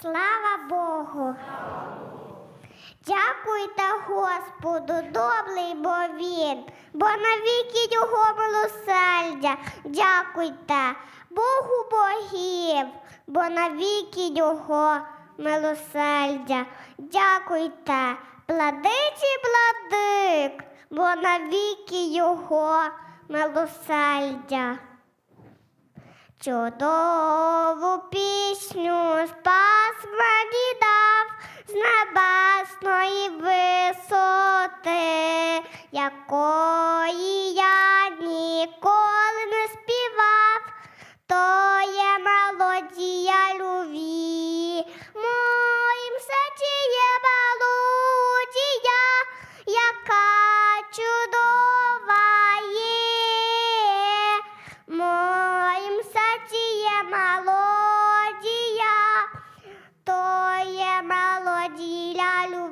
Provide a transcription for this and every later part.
Слава Богу. Дякуйте Господу, добрий бо він, бо навіки його милосердя. Дякуйте Богу богів, бо навіки його милосердя. Дякуйте, владиці владик, бо навіки його милосердя. Чудову пісню спас мені дав з небесної висоти, якої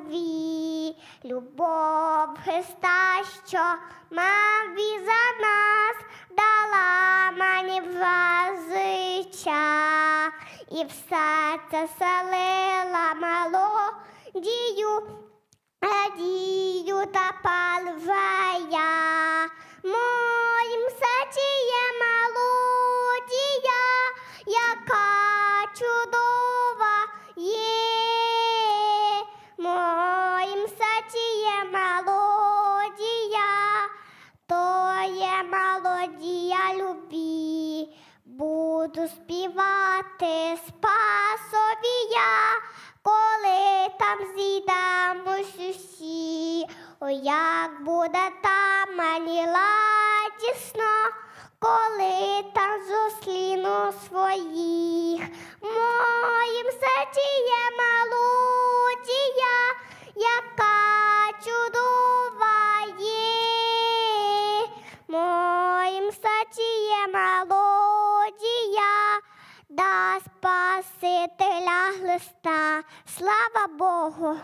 любві, любов Христа, що мав за нас, дала мені вазича, і все це селила мелодію, радію та палвея. Любві. Буду співати спасові я, коли там зійдемось усі. О, як буде там мені ладісно, коли там зустріну своїх. Моїм серці є да Спасителя Христа. Слава Богу!